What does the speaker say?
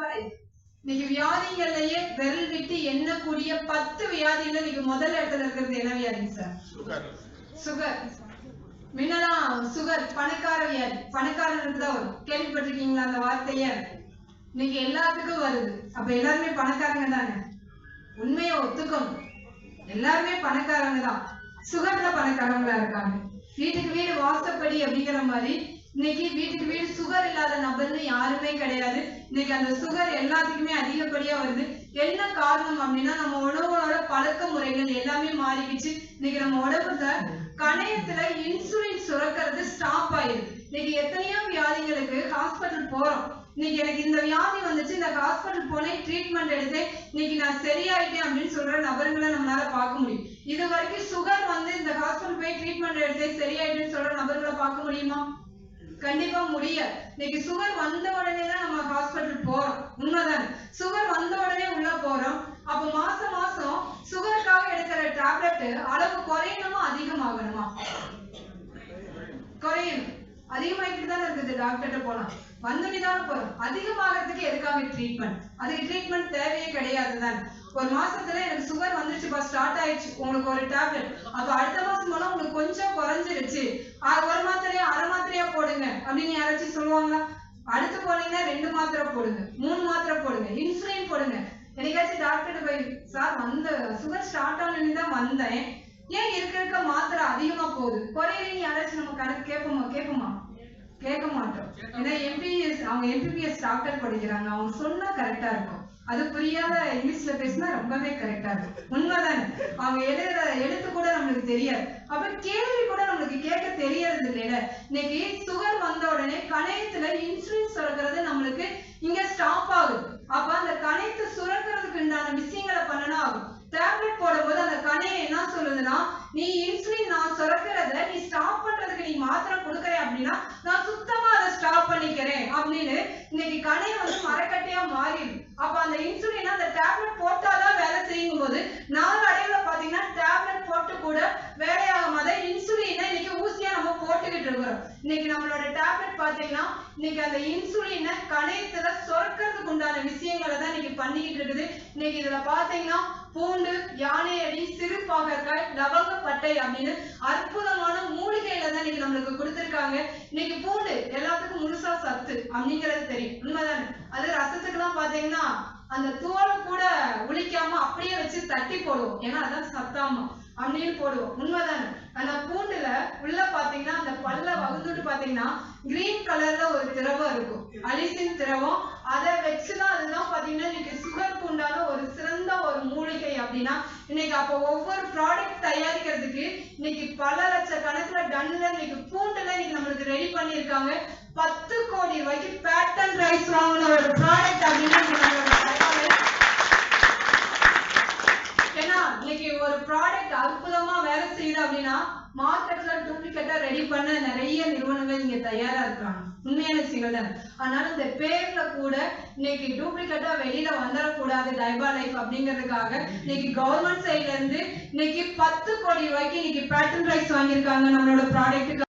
இன்னைக்கு வியாதிகள்லயே விரல் விட்டு எண்ணக்கூடிய பத்து வியாதியில இன்னைக்கு முதல் இடத்துல இருக்கிறது என்ன வியாதிங்க சார் சுகர். முன்னெல்லாம் சுகர் பணக்கார வியாதி. பணக்காரனுக்கு தான் வரும் கேள்விப்பட்டிருக்கீங்களா? அந்த வார்த்தைய? இன்னைக்கு எல்லாத்துக்கும் வருது. அப்ப எல்லாருமே பணக்காரங்க தானே? உண்மையை ஒத்துக்கணும். எல்லாருமே பணக்காரங்க தான். சுகர்ல பணக்காரங்களா இருக்காங்க. வீட்டுக்கு வீடு வாசப்படி அப்படிங்கிற மாதிரி இன்னைக்கு வீட்டுக்கு வீடு சுகர் இல்லாத நபர்னு யாருமே கிடையாது. இன்னைக்கு அந்த சுகர் எல்லாத்துக்குமே அதிகப்படியா வருது. என்ன காரணம் அப்படின்னா நம்ம உணவோட பழக்க முறைகள் எல்லாமே மாறிக்கிச்சு. இன்னைக்கு நம்ம உடம்புல கணையத்துல இன்சுலின் சுரக்கிறது ஸ்டாப் ஆயிடுது. இன்னைக்கு எத்தனையோ வியாதிகளுக்கு ஹாஸ்பிட்டல் போறோம். இன்னைக்கு எனக்கு இந்த வியாதி வந்துச்சு இந்த ஹாஸ்பிட்டல் போனேன் ட்ரீட்மெண்ட் எடுத்தேன். இன்னைக்கு நான் சரியாயிட்டேன் அப்படின்னு சொல்ற நபர்களை நம்மளால பார்க்க முடியும். இது வரைக்கும் சுகர் வந்து இந்த ஹாஸ்பிட்டல் போய் ட்ரீட்மெண்ட் எடுத்தேன் சரியாயிட்டேன்னு சொல்ற நபர்களை பார்க்க முடியுமா? கண்டிப்பா முடியாது. இன்னைக்கு சுகர் வந்த உடனே தான் நம்ம ஹாஸ்பிட்டல் போறோம். உண்மைதானே? சுகர் வந்த உடனே உள்ள போறோம். அப்ப மாசம் மாசம் சுகருக்காக எடுக்கிற டேப்லெட் அளவு குறையணுமா அதிகமாகணுமா? குறையணும். அதிகமாகிட்டு தானே இருக்குது டாக்டர்கிட்ட போலாம் வந்துட்டு தானே போறோம். அதிகமாகிறதுக்கு எதுக்காக ட்ரீட்மெண்ட் அதுக்கு ட்ரீட்மெண்ட் தேவையே கிடையாது தானே. ஒரு மாசத்துல எனக்கு சுகர் வந்துருச்சுப்பா ஸ்டார்ட் ஆயிடுச்சு. உங்களுக்கு ஒரு டேப்லெட் அப்ப அடுத்த மாசம் போனா உங்களுக்கு கொஞ்சம் குறைஞ்சிருச்சு. ஒரு மாசத்துல அப்படின்னு யாராச்சும் சொல்லுவாங்களா? அடுத்து போனீங்கன்னா ரெண்டு மாத்திரை போடுங்க மூணு மாத்திரை போடுங்க இன்சுலின் போடுங்க. என்னைக்காச்சும் டாக்டர் போய் சார் வந்த சுகர் ஸ்டார்ட் ஆனு தான் வந்தேன். ஏன் இருக்க இருக்க மாத்திரை அதிகமா போகுது? குறையிலேன்னு யாராச்சும் நம்ம கணக்கு கேட்போமா கேட்போமா? கேட்க மாட்டோம். ஏன்னா எம்பிஎஸ் அவங்க எம்பிபிஎஸ் டாக்டர் படிக்கிறாங்க. அவங்க சொன்னா கரெக்டா இருக்கும். அது புரியாத இங்கிலீஷ்ல பேசினா ரொம்பவே கரெக்டா இருக்கும். உண்மைதானே? அவங்க எழுதுற எழுத்து கூட நம்மளுக்கு தெரியாது. அப்ப கேள்வி கூட நம்மளுக்கு கேட்க தெரியறது இல்லைல. இன்னைக்கு கணையத்துல இன்சுலின் சுரக்கிறது நம்மளுக்கு இங்க ஸ்டாப் ஆகுது. அப்ப அந்த கணையத்தை சுரக்கிறதுக்கு உண்டான விஷயங்களை பண்ணனா ஆகும். டேப்லெட் போடும்போது அந்த கணையை என்ன சொல்லுதுன்னா நீ இன்சுலின் நான் சுரக்கிறத நீ ஸ்டாப் பண்றதுக்கு நீ மாத்திரை கொடுக்கறேன் அப்படின்னா நான் சுத்தமா அதை ஸ்டாப் பண்ணிக்கிறேன். அப்படின்னு இன்னைக்கு கணையை வந்து மர மாறிடுது அப்ப அந்த இன்சுலின் அந்த டேப்லெட் போட்டாதான் வேலை செய்யும் போது நாலு அடைவுல பாத்தீங்கன்னா டேப்லெட் போட்டு கூட வேலையாகும் போது இன்சுலினை இன்னைக்கு ஊசியா நம்ம போட்டுக்கிட்டு இருக்கிறோம் இன்னைக்கு நம்மளோட டேப்லெட் பாத்தீங்கன்னா இன்னைக்கு அந்த இன்சுலினை கணையத்துல சுரக்கிறதுக்கு உண்டான விஷயங்களை தான் இன்னைக்கு பண்ணிக்கிட்டு இருக்குது. இன்னைக்கு இதுல பாத்தீங்கன்னா பூண்டு யானை அடி சிறு பாகற்காய் லவங்கப்பட்டை அப்படின்னு அற்புதமான மூலிகையில தான் இன்னைக்கு நம்மளுக்கு கொடுத்திருக்காங்க. இன்னைக்கு பூண்டு எல்லாத்துக்கும் முழுசா சத்து அப்படிங்கிறது தெரியும். உண்மைதானே? அது ரசத்துக்குலாம் பாத்தீங்கன்னா அந்த தோலை கூட உளிக்காம அப்படியே வச்சு தட்டி போடுவோம். ஏன்னா அதான் சத்தாமா அப்படின்னு போடுவோம். உண்மைதானே? அந்த பூண்டுல உள்ள பாத்தீங்கன்னா அந்த பல்ல வகுந்துட்டு பாத்தீங்கன்னா கிரீன் கலர்ல ஒரு திரவம் இருக்கும். அலிசின் திரவம். அதை வச்சுதான் அதுதான் பாத்தீங்கன்னா இன்னைக்கு சுகருக்கு உண்டான ஒரு சிறந்த ஒரு மூலிகை அப்படின்னா இன்னைக்கு அப்போ ஒவ்வொரு ப்ராடக்ட் தயாரிக்கிறதுக்கு இன்னைக்கு பல லட்ச கணக்குல டன்ல இன்னைக்கு பூண்டுல இன்னைக்கு நம்மளுக்கு ரெடி பண்ணியிருக்காங்க. பத்து கோடி ரூபாய்க்கு பேட்டன் ரைஸ் வாங்கின ஒரு ப்ராடக்ட் அப்படின்னு ஏன்னா இன்னைக்கு ஒரு ப்ராடக்ட் அற்புதமா வேலை செய்யுது அப்படின்னா மார்க்கெட் டூப்ளிகேட்டா ரெடி பண்ண நிறைய நிறுவனங்கள் இங்க தயாரா இருக்காங்க. உண்மையான விஷயங்கள் அதனால இந்த பேர்ல கூட இன்னைக்கு டூப்ளிகேட்டா வெளியில வந்துடக்கூடாது டைபா லைஃப் அப்படிங்கிறதுக்காக இன்னைக்கு கவர்மெண்ட் சைட்ல இருந்து இன்னைக்கு பத்து கோடி ரூபாய்க்கு இன்னைக்கு பேட்டன் ரைஸ் வாங்கியிருக்காங்க நம்மளோட ப்ராடக்ட்டுக்கு